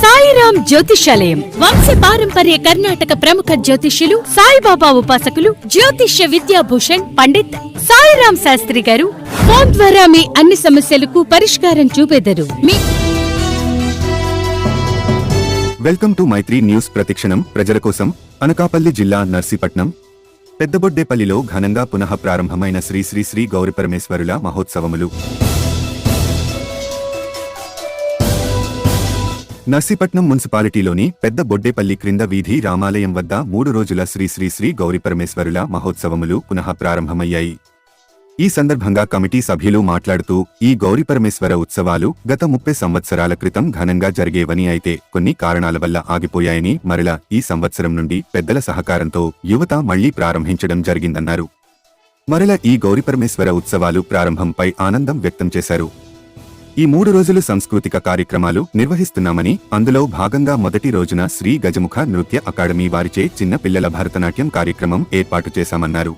సాయిరాం జ్యోతిషాలయం. వంశ పారంపర్య కర్ణాటక ప్రముఖ జ్యోతిష్యులు సాయిబాబా ఉపాసకులు జ్యోతిష్య విద్యాభూషణ్ పండిత్ సాయిరాం శాస్త్రి గారు ఫోన్ ద్వారా మీ అన్ని సమస్యలకు పరిష్కారం చూపెదరు. మీ వెల్కమ్ టు మైత్రి న్యూస్ ప్రతిక్షణం. ప్రజల కోసం అనకాపల్లి జిల్లా నర్సీపట్నం. పెద్దబొడ్డేపల్లిలో ఘనంగా పునః ప్రారంభమైన శ్రీ శ్రీ శ్రీ గౌరీపరమేశ్వరుల మహోత్సవములు. నర్సీపట్నం మున్సిపాలిటీలోని పెద్ద బొడ్డేపల్లి క్రింద వీధి రామాలయం వద్ద మూడు రోజుల శ్రీ శ్రీ శ్రీ గౌరిపరమేశ్వరుల మహోత్సవములు పునః ప్రారంభమయ్యాయి. ఈ సందర్భంగా కమిటీ సభ్యులు మాట్లాడుతూ ఈ గౌరీపరమేశ్వర ఉత్సవాలు గత ముప్పై సంవత్సరాల క్రితం ఘనంగా జరిగేవని అయితే కొన్ని కారణాల వల్ల ఆగిపోయాయని మరలా ఈ సంవత్సరం నుండి పెద్దల సహకారంతో యువత మళ్ళీ ప్రారంభించడం జరిగిందన్నారు. మరల ఈ గౌరీపరమేశ్వర ఉత్సవాలు ప్రారంభంపై ఆనందం వ్యక్తం చేశారు. ఈ మూడు రోజులు సాంస్కృతిక కార్యక్రమాలు నిర్వహిస్తున్నామని అందులో భాగంగా మొదటి రోజున శ్రీ గజముఖ నృత్య అకాడమీ వారిచే చిన్న పిల్లల భరతనాట్యం కార్యక్రమం ఏర్పాటు చేశామన్నారు.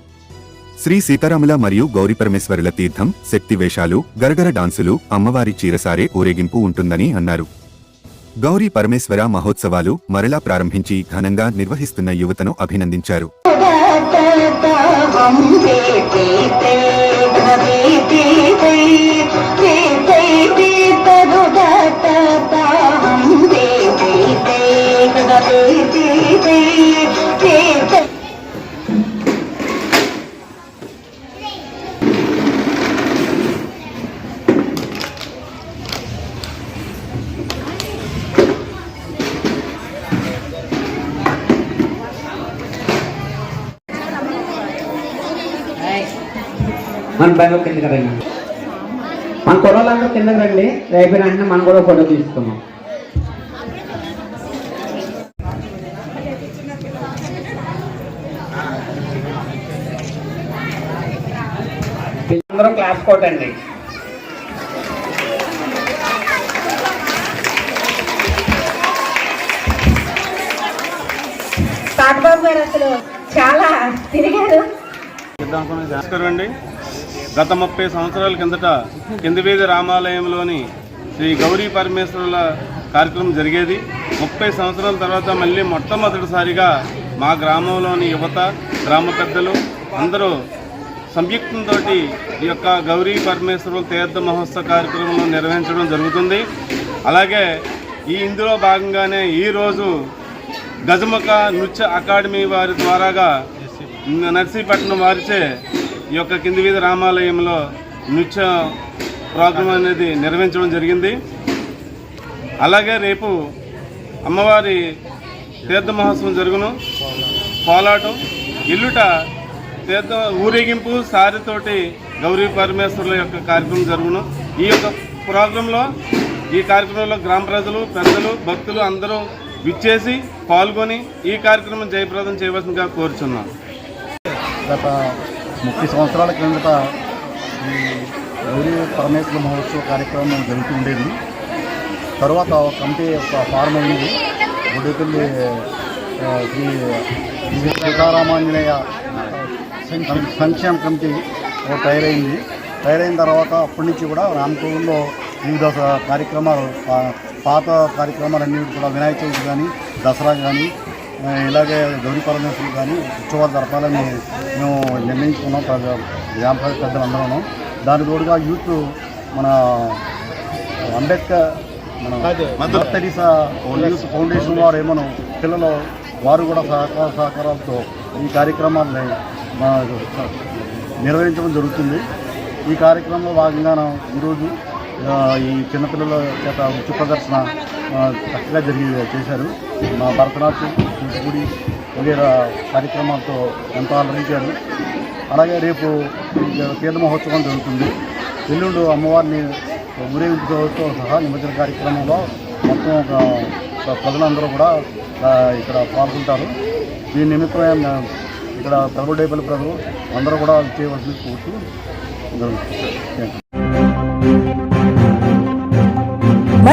శ్రీ సీతారాముల మరియు గౌరీపరమేశ్వరుల తీర్థం శక్తి వేషాలు గరగర డాన్సులు అమ్మవారి చీరసారే ఊరేగింపు ఉంటుందని అన్నారు. గౌరీ పరమేశ్వర మహోత్సవాలు మరలా ప్రారంభించి ఘనంగా నిర్వహిస్తున్న యువతను అభినందించారు. వందే తే తే భవే తే తే తే తే మన బ్యాగ్ కిందకి రండి. మన కుర్రోళ్ళందరూ కిందకి రండి. అయిపోయిన వెంటనే మనం కూడా ఫోటో తీసుకున్నాం అందరం క్లాస్ కొట్టండి తాతబాబు గారు అసలు చాలా తిరిగారు. నమస్కారం అండి. గత ముప్పై సంవత్సరాల కిందట కిందివీధి రామాలయంలోని శ్రీ గౌరీ పరమేశ్వరుల కార్యక్రమం జరిగేది. ముప్పై సంవత్సరాల తర్వాత మళ్ళీ మొట్టమొదటిసారిగా మా గ్రామంలోని యువత గ్రామ పెద్దలు అందరూ సంయుక్తంతో ఈ యొక్క గౌరీ పరమేశ్వరుల తీర్థ మహోత్సవ కార్యక్రమం నిర్వహించడం జరుగుతుంది. అలాగే ఈ ఇందులో భాగంగానే ఈరోజు గజముఖ నృత్య అకాడమీ వారి ద్వారాగా నర్సీపట్నం వారిచే ఈ యొక్క కింది వీధి రామాలయంలో నృత్య ప్రోగ్రాం అనేది నిర్వహించడం జరిగింది. అలాగే రేపు అమ్మవారి తీర్థ మహోత్సవం జరుగును. కోలాటం ఇల్లుట తీర్థ ఊరేగింపు సారితోటి గౌరీ పరమేశ్వరుల యొక్క కార్యక్రమం జరుగును. ఈ యొక్క ప్రోగ్రాంలో ఈ కార్యక్రమంలో గ్రామ ప్రజలు పెద్దలు భక్తులు అందరూ విచ్చేసి పాల్గొని ఈ కార్యక్రమం జయప్రదం చేయవలసిందిగా కోరుచున్నాను గత ముప్పై సంవత్సరాల క్రిందట ఈ గౌరీ పరమేశ్వర మహోత్సవ కార్యక్రమం జరుగుతూ ఉండేది. తర్వాత ఒక కమిటీ ఒక ఫారం అయింది. గుడిపల్లి శ్రీ సీతారామాంజనేయ సంక్షేమ కమిటీ ఒక తయారైంది. తయారైన తర్వాత అప్పటి నుంచి కూడా రామకూరులో వివిధ కార్యక్రమాలు పాత పాత కార్యక్రమాలన్నీ కూడా వినాయక చవితి కానీ దసరా కానీ ఇలాగే గౌరీ పరమేశ్వరులు కానీ ఉత్సవాలు జరపాలని మేము నిర్ణయించుకున్నాం. గ్రామ ప్రజ పెద్దలందరూ దాని తోడుగా యూత్ మన అంబేద్కర్ మన తెరీసా యూత్ ఫౌండేషన్ వారు ఏమో పిల్లలు వారు కూడా సహకార సహకారాలతో ఈ కార్యక్రమాన్ని నిర్వహించడం జరుగుతుంది. ఈ కార్యక్రమంలో భాగంగా ఈరోజు ఈ చిన్నపిల్లల చేత నృత్య ప్రదర్శన చక్కగా జరిగి చేశారు. మా భరతనాట్యం కూచిపూడి వగేరా కార్యక్రమాలతో ఎంతో అలరించారు. అలాగే రేపు తీర్థ మహోత్సవం జరుగుతుంది. ఎల్లుండు అమ్మవారిని ఊరేగింపుతో సహా నిమజ్జన కార్యక్రమంలో మొత్తం ఒక ప్రజలందరూ కూడా ఇక్కడ పాల్గొంటారు. దీని నిమిత్తమే ఇక్కడ పెదబడేపల్లి ప్రజలు అందరూ కూడా చేయవలసింది కోరుతూ జరుగుతుంది.